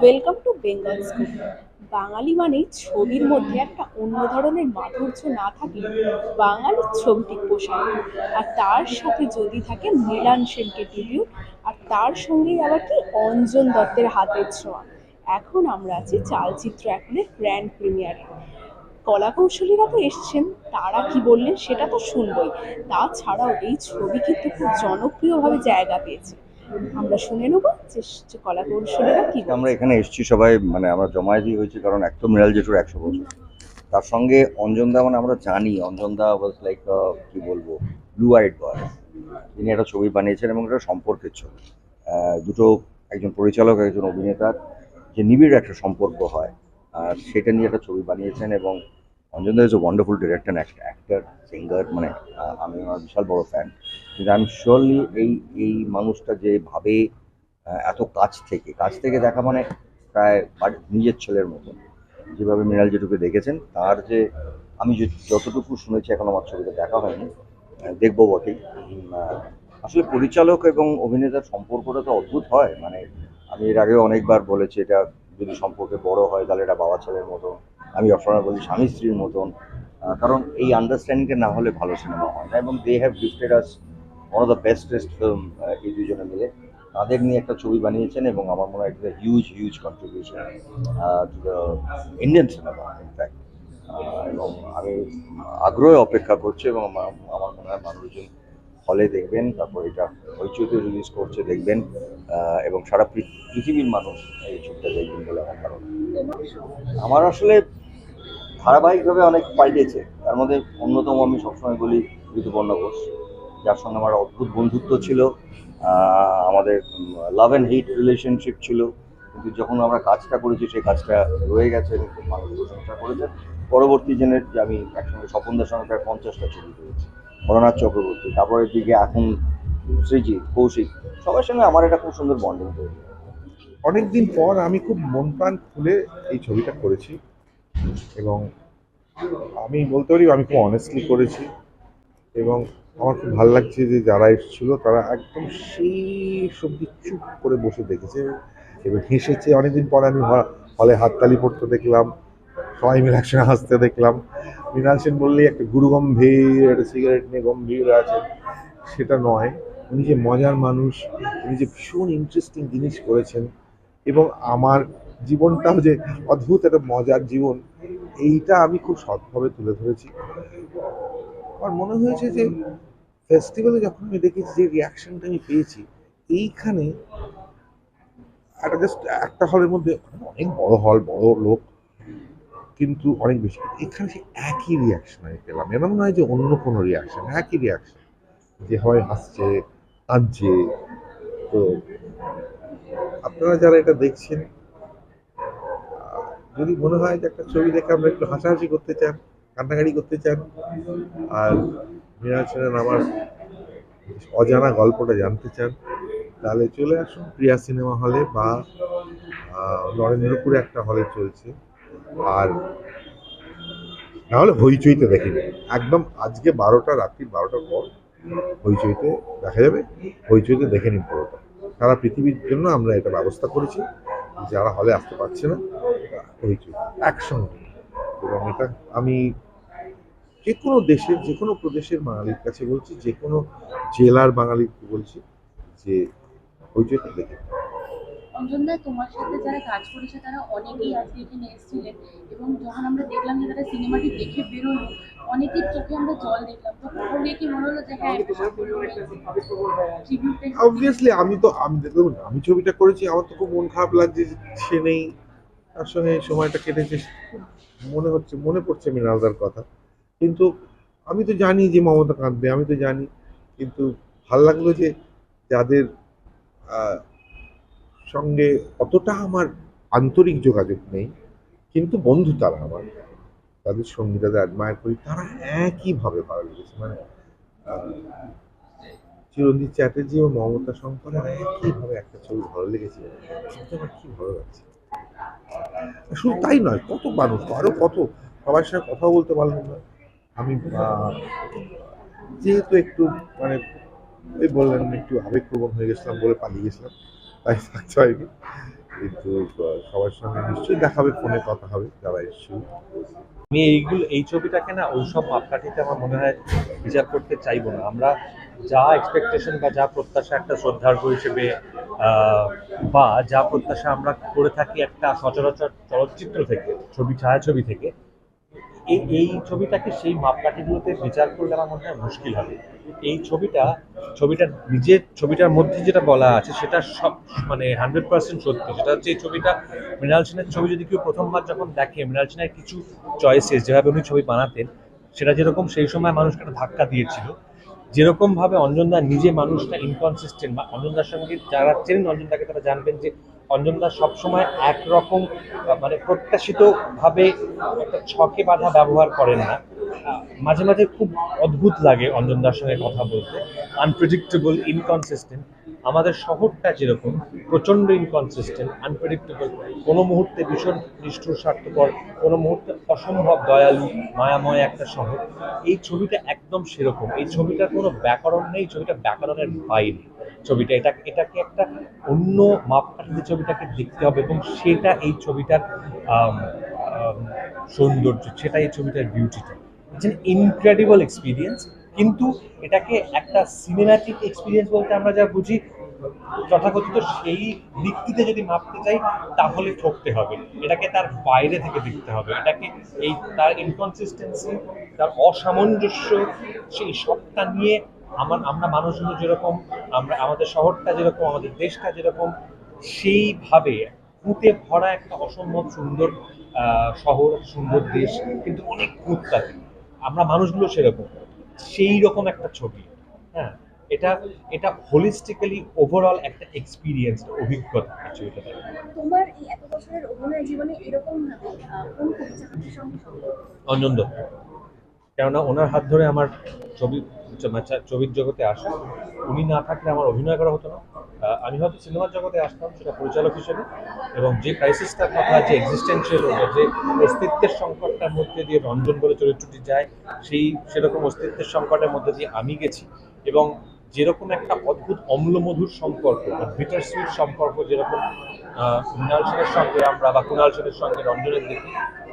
Welcome to Bengal school বাঙালি মানেই ছবির মধ্যে একটা অন্য ধরনের মাধুর্য না থাকলে বাঙালির ছবিটি না। আর তার সাথে যদি থাকে মৃণাল সেনকে ট্রিবিউট আর তার সঙ্গেই আবার কি অঞ্জন দত্তের হাতের ছোঁয়া। এখন আমরা আছি চালচিত্র এখনের গ্র্যান্ড প্রিমিয়ারে কলা কৌশলীরা তো এসছেন, তারা কি বললেন সেটা তো শুনবই। তাছাড়াও এই ছবি কিন্তু খুব জনপ্রিয়ভাবে জায়গা পেয়েছে। আমরা শুনে নেব যে কলা কৌশলীরা কি আমরা এখানে এসেছি সবাই মানে আমরা জমায়েতই হয়েছি কারণ এক তো মৃণাল জেঠুর একশো বছর। তার সঙ্গে অঞ্জনদা মানে আমরা জানি, অঞ্জনদা ওয়াজ লাইক কি বলব ব্লু আইড বয় তিনি একটা ছবি বানিয়েছেন এবং একটা সম্পর্কের ছবি। দুটো একজন পরিচালক, একজন অভিনেতার যে নিবিড় একটা সম্পর্ক হয়। আর সেটা নিয়ে একটা ছবি বানিয়েছেন এবং অঞ্জনদা is a wonderful director and actor singer মানে আমি ওনার বিশাল বড় ফ্যান কিন্তু আমি শিওরলি এই এই মানুষটা যেভাবে এত কাছ থেকে কাছ থেকে দেখা মানে প্রায় নিজের ছেলের মতন যেভাবে মৃণাল যেটুকু দেখেছেন, তার যে, আমি যতটুকু শুনেছি এখন আমার ছবিটা দেখা হয়নি দেখব বটেই। আসলে পরিচালক এবং অভিনেতার সম্পর্কটা তো অদ্ভুত হয়। মানে আমি এর আগেও অনেকবার বলেছি, এটা যদি সম্পর্কে বড় হয়, তাহলে এটা বাবা ছেলের মতন আমি সবসময় বলি স্বামী স্ত্রীর মতন। কারণ এই আন্ডারস্ট্যান্ডিংটা না হলে ভালো সিনেমা হয় না। এবং they have gifted us one of the bestest film এই দুজনে মিলে। তাদের নিয়ে একটা ছবি বানিয়েছেন এবং আমার মনে হয় huge huge contribution to the Indian cinema in fact এবং আমি আগ্রহে অপেক্ষা করছি এবং আমার মনে হয় মানুষজন হলে দেখবেন, তারপর এটা হইচইতে রিলিজ করছে, দেখবেন। এবং সারা পৃথ- পৃথিবীর মানুষ এই ছবিটা দেখবেন বলে আমার ধারণা। আমার আসলে ধারাবাহিকভাবে অনেক পাল্টেছে। তার মধ্যে অন্যতম আমি সবসময় বলি ঋতুপর্ণ ঘোষ। যার সঙ্গে আমার অদ্ভুত বন্ধুত্ব ছিল আমাদের লাভ অ্যান্ড হেট রিলেশনশিপ ছিল। কিন্তু যখন আমরা কাজটা করেছি, সেই কাজটা রয়ে গেছে মানুষ প্রশংসা করেছে পরবর্তী জেনের যে আমি একসঙ্গে স্বপনদার সঙ্গে প্রায় পঞ্চাশটা ছবি করেছি ভরনাথ চক্রবর্তী। তারপরের দিকে এখন সৃজিৎ কৌশিক, সবার সঙ্গে আমার একটা খুব সুন্দর বন্ডিং তৈরি। অনেকদিন পর আমি খুব মন প্রাণ খুলে এই ছবিটা করেছি। এবং আমি বলতে পারি আমি খুব অনেস্টলি করেছি এবং আমার খুব ভালো লাগছে যে যারা এসেছিল তারা একদম সেই সবজি চুপ করে বসে দেখেছে এবং হেসেছে। অনেকদিন পরে আমি হলে হাততালি পড়তে দেখলাম, সবাই মিলে একসঙ্গে হাসতে দেখলাম। মৃণাল সেন বললেই একটা গুরু গম্ভীর একটা সিগারেট নিয়ে গম্ভীর আছে সেটা নয়, উনি যে মজার মানুষ, উনি যে ভীষণ ইন্টারেস্টিং জিনিস করেছেন এবং আমার জীবনটাও যে অদ্ভুত, একটা মজার জীবন, এইটা আমি খুব সৎভাবে তুলে ধরেছি। আমার মনে হয়েছে যে ফেস্টিভ্যালে যখন আমি দেখেছি যে রিয়াকশনটা আমি পেয়েছি, এইখানে একটা জাস্ট একটা হলের মধ্যে অনেক বড় হল বড় লোক, কিন্তু অনেক বেশি। এখানে সে একই রিয়াকশন আমি পেলাম। এমন নয় যে অন্য কোনো রিয়াকশন একই রিয়াকশন যে হয় হাসছে, কাঁদছে, তো আপনারা যারা এটা দেখছেন যদি মনে হয় যে একটা ছবি দেখে আমরা একটু হাসাহাসি করতে চান, কান্নাকাটি করতে চান, আর মৃণাল সেনের আমার অজানা গল্পটা জানতে চান, তাহলে চলে আসুন প্রিয়া সিনেমা হলে বা নরেন্দ্রপুরে একটা হলে চলছে। আর নাহলে হইচইতে দেখে। একদম আজকে বারোটা, রাত্রি বারোটার পর হইচইতে দেখা যাবে। হইচইতে দেখে নিন পুরোটা। সারা পৃথিবীর জন্য আমরা এটা ব্যবস্থা করেছি। যারা হলে আসতে পারছে না হইচই একসঙ্গে এবং এটা আমি যে কোনো দেশের যে কোনো প্রদেশের বাঙালির কাছে বলছি যে কোনো জেলার বাঙালিকে বলছি যে ওই দেখে। অঞ্জনদা তোমার সাথে যারা কাজ করেছে তারা অনেকেই আজকে এখানে এসেছিলেন এবং যখন আমরা দেখলাম যে তারা সিনেমাটি দেখে বেরোলো অনেকের চোখে আমরা জল দেখলাম। তো গিয়ে কি মনে হলো যে হ্যাঁ অবভিয়াসলি আমি তো আমি দেখুন আমি ছবিটা করেছি আমার তো খুব মন খারাপ লাগছে সে নেই তার সঙ্গে সময়টা কেটেছে খুব মনে হচ্ছে মনে পড়ছে মৃণালদার কথা। কিন্তু আমি তো জানি যে মমতা কাঁদবে আমি তো জানি। কিন্তু ভালো লাগল যে যাদের সঙ্গে অতটা আমার আন্তরিক যোগাযোগ নেই, কিন্তু বন্ধু তারা আমার। তাদের সঙ্গী তাদের অ্যাডমায়ার করি, তারা একইভাবে ভালো লেগেছে। মানে চিরঞ্জিত চ্যাটার্জি এবং মমতা শঙ্করের একইভাবে একটা ছবি ভালো লেগেছে। আমার কি ভালো লাগছে। শুধু তাই নয়, কত মানুষ, আরও কত, সবার সঙ্গে কথা বলতে পারলাম না। আমি যেহেতু একটু মানে ওই বললেন একটু আবেগপ্রবণ হয়ে গেছিলাম বলে পালিয়ে গেছিলাম তাই থাকতে হয়নি কিন্তু সবার সঙ্গে নিশ্চয়ই দেখা হবে, ফোনে কথা হবে, যারা এসেছি। আমি এইগুলো এই ছবিটাকে না ওইসব মাপকাঠিতে আমার মনে হয় বিচার করতে চাইব না। আমরা যা এক্সপেকটেশন বা যা প্রত্যাশা একটা শ্রদ্ধার্ঘ হিসেবে বা যা প্রত্যাশা আমরা করে থাকি একটা সচরাচর চলচ্চিত্র থেকে, ছবি, ছায়াছবি থেকে এই এই ছবিটাকে সেই মাপকাঠিগুলোতে বিচার করলে আমার মনে হয় মুশকিল হবে। এই ছবিটা ছবিটা নিজের ছবিটার মধ্যে যেটা বলা আছে, সেটা সব মানে হান্ড্রেড পার্সেন্ট সত্য। সেটা হচ্ছে এই ছবিটা, মৃণাল সেনের ছবি যদি কেউ প্রথমবার যখন দেখে, মৃণাল সেনের কিছু চয়েসেস যেভাবে উনি ছবি বানাতেন, সেটা যেরকম সেই সময় মানুষকে একটা ধাক্কা দিয়েছিল, যেরকম ভাবে অঞ্জনদা নিজে মানুষটা ইনকনসিস্টেন্ট বা অঞ্জনদার সঙ্গে যারা চেনেন অঞ্জনদাকে তারা জানবেন যে অঞ্জনদা সবসময় একরকম মানে প্রত্যাশিত ভাবে একটা ছকে বাধা ব্যবহার করেন না। মাঝে মাঝে খুব অদ্ভুত লাগে অঞ্জনদার সঙ্গে কথা বলতে। আনপ্রেডিক্টেবল ইনকনসিস্টেন্ট আমাদের শহরটা যেরকম, প্রচণ্ড ইনকনসিস্টেন্ট আনপ্রেডিক্টেবল কোনো মুহূর্তে ভীষণ নিষ্ঠুর, স্বার্থপর, কোনো মুহূর্তে অসম্ভব দয়ালু, মায়াময় একটা শহর। এই ছবিটা একদম সেরকম। এই ছবিটার কোনো ব্যাকরণ নেই, ছবিটা ব্যাকরণের বাইরে। ছবিটা এটা, এটাকে একটা অন্য মাপকাঠিতে ছবিটাকে দেখতে হবে এবং সেটা এই ছবিটার সৌন্দর্য, সেটা এই ছবিটার বিউটিটা ইটস ইনক্রেডিবল এক্সপিরিয়েন্স কিন্তু এটাকে একটা সিনেম্যাটিক এক্সপিরিয়েন্স বলতে আমরা যা বুঝি তথাকথিত সেই দিকটিতে যদি মাপতে চাই, তাহলে ঠকতে হবে। এটাকে তার বাইরে থেকে দেখতে হবে। এটাকে এই তার ইনকনসিস্টেন্সি তার অসামঞ্জস্য, সেই সবটা নিয়ে আমার, আমরা মানুষগুলো যেরকম, আমরা, আমাদের শহরটা যেরকম, আমাদের দেশটা যেরকম, সেইভাবে খুঁতে ভরা একটা অসম্ভব সুন্দর শহর, সুন্দর দেশ, কিন্তু অনেক খুঁত আমরা মানুষগুলো সেরকম। সেই রকম একটা ছবি। হ্যাঁ? এটা এটা হোলিস্টিক্যালি ওভারঅল একটা এক্সপিরিয়েন্স অভিজ্ঞতা কিছু এটা তোমার এই এত বছরের অভিনয় জীবনে এরকম ভাবে কোন অঞ্জন দত্ত কেননা ওনার হাত ধরে আমার ছবি মানে ছবির জগতে আসা। উনি না থাকলে আমার অভিনয় করা হতো না। আমি হয়তো সিনেমার জগতে আসতাম, সেটা পরিচালক হিসেবে। এবং যে ক্রাইসিসটার কথা যে এক্সিস্টেন্সিয়াল যে অস্তিত্বের সংকটটার মধ্যে দিয়ে রঞ্জন বলে চরিত্রটি যায়, সেই, সেরকম অস্তিত্বের সংকটের মধ্যে দিয়ে আমি গেছি। এবং যেরকম একটা অদ্ভুত অম্লমধুর সম্পর্ক বিটার সুইট সম্পর্ক যেরকম মৃণাল সেনের সঙ্গে আমরা বা কুণাল সেনের সঙ্গে রঞ্জনের দেখি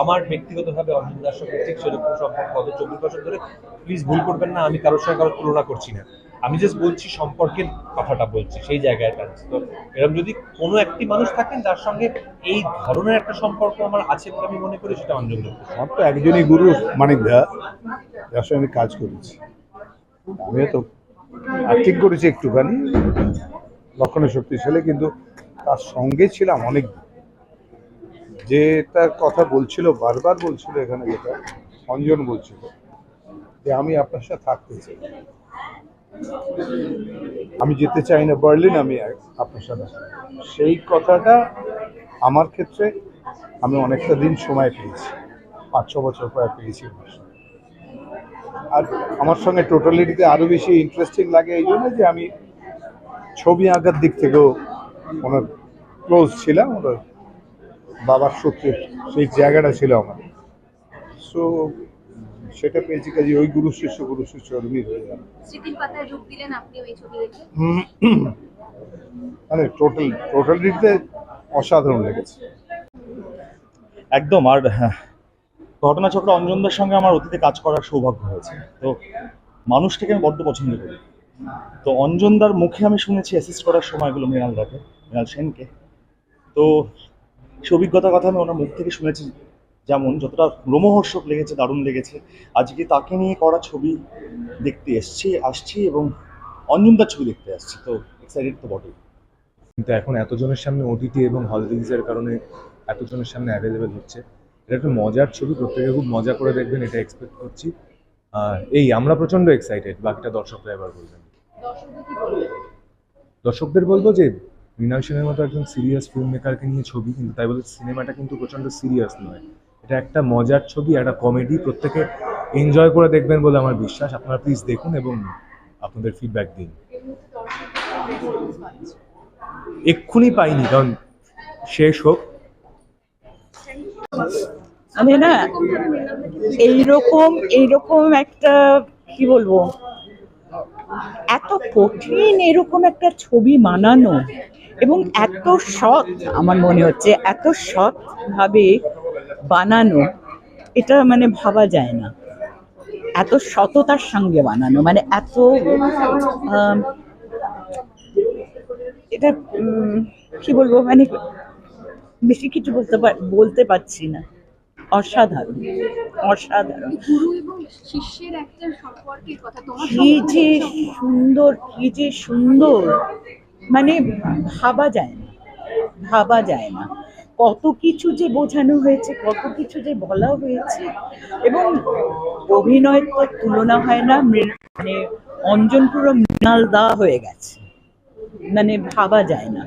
আমার ব্যক্তিগতভাবে অঞ্জনদার সঙ্গে ঠিক সেরকম সম্পর্ক গত চব্বিশ বছর ধরে। প্লিজ ভুল করবেন না, আমি কারোর সঙ্গে কারোর তুলনা করছি না। আমি জাস্ট বলছি সম্পর্কের কথাটা বলছি, সেই জায়গায় দাঁড়িয়ে তো এরকম যদি কোনো একটি মানুষ থাকেন, যার সঙ্গে এই ধরনের একটা সম্পর্ক আমার আছে বলে আমি মনে করি, সেটা অঞ্জন আমার তো একজনই গুরু মানিক দা, যার সঙ্গে আমি কাজ করেছি। আমিও তো অ্যাক্টিং করেছি একটুখানি, লক্ষণের শক্তিশালী কিন্তু তার সঙ্গে ছিলাম অনেক দিন। যেটার কথা বলছিল, বারবার বলছিল এখানে যেটা, অঞ্জন বলছিল যে আমি আপনার সাথে থাকতে চাই আমি যেতে চাই না, বার্লিন আমি আপনার সাথে সেই কথাটা আমার ক্ষেত্রে আমি অনেকটা দিন সময় পেয়েছি পাঁচ ছ বছর পরে পেয়েছি। আর আমার সঙ্গে টোটালিটিতে আরও বেশি ইন্টারেস্টিং লাগে এই জন্য যে আমি ছবি আঁকার দিক থেকেও ওনার ক্লোজ ছিলাম, ওনার বাবার সূত্রে সেই জায়গাটা ছিল আমার। সো সেটা পেয়েছি কাজে ওই গুরু শিষ্য গুরু শিষ্য ওরমই হয়ে গেল স্মৃতির পাতায় যোগ দিলেন আপনি ওই ছবি দেখে? মানে টোটাল টোটালিটিতে অসাধারণ লেগেছে। একদম আর হ্যাঁ, ঘটনাচক্র অঞ্জনদার সঙ্গে আমার অতীতে কাজ করার সৌভাগ্য হয়েছে। তো মানুষটাকে আমি বড্ড পছন্দ করি? তো অঞ্জনদার মুখে আমি শুনেছি অ্যাসিস্ট করার সময়গুলো মৃণাল দাকে মৃণাল সেনকে। তো সে অভিজ্ঞতার কথা আমি ওনার মুখ থেকে শুনেছি যেমন যতটা রোমহর্ষক লেগেছে দারুণ লেগেছে। আজকে তাকে নিয়ে করা ছবি দেখতে এসছি আসছি এবং অঞ্জনদার ছবি দেখতে আসছি তো এক্সাইটেড তো বটেই। কিন্তু এখন এতজনের সামনে ওটিটি এবং হল রিলিজের কারণে এতজনের সামনে অ্যাভেলেবেল হচ্ছে। এটা একটা মজার ছবি প্রত্যেকে খুব মজা করে দেখবেন এটা এক্সপেক্ট করছি। এই আমরা প্রচণ্ড এক্সাইটেড বাকিটা দর্শকরা এবার বলবেন? দর্শকদের বলব যে মৃণাল সেনের মতো একজন সিরিয়াস ফিল্ম মেকারকে নিয়ে ছবি কিন্তু, তাই বলে সিনেমাটা কিন্তু প্রচণ্ড সিরিয়াস নয়। এটা একটা মজার ছবি, একটা কমেডি প্রত্যেকে এনজয় করে দেখবেন বলে আমার বিশ্বাস। আপনারা প্লিজ দেখুন এবং আপনাদের ফিডব্যাক দিন। এক্ষুনি পাইনি, কারণ শেষ হোক। আমি না এইরকম এইরকম একটা, কি বলব, এত কঠিন এরকম একটা ছবি বানানো এবং এত সৎ আমার মনে হচ্ছে এত সৎ ভাবে বানানো এটা মানে ভাবা যায় না। এত সততার সঙ্গে বানানো মানে এত এটা কি বলব মানে বেশি কিছু বলতে পার বলতে পারছি না। অসাধারণ অসাধারণ। কি যে সুন্দর কি যে সুন্দর। মানে ভাবা যায় না, ভাবা যায় না। কত কিছু যে বোঝানো হয়েছে, কত কিছু যে বলা হয়েছে এবং অভিনয় তো তুলনা হয় না মানে অঞ্জন পুরো মৃণাল দা হয়ে গেছে। মানে ভাবা যায় না।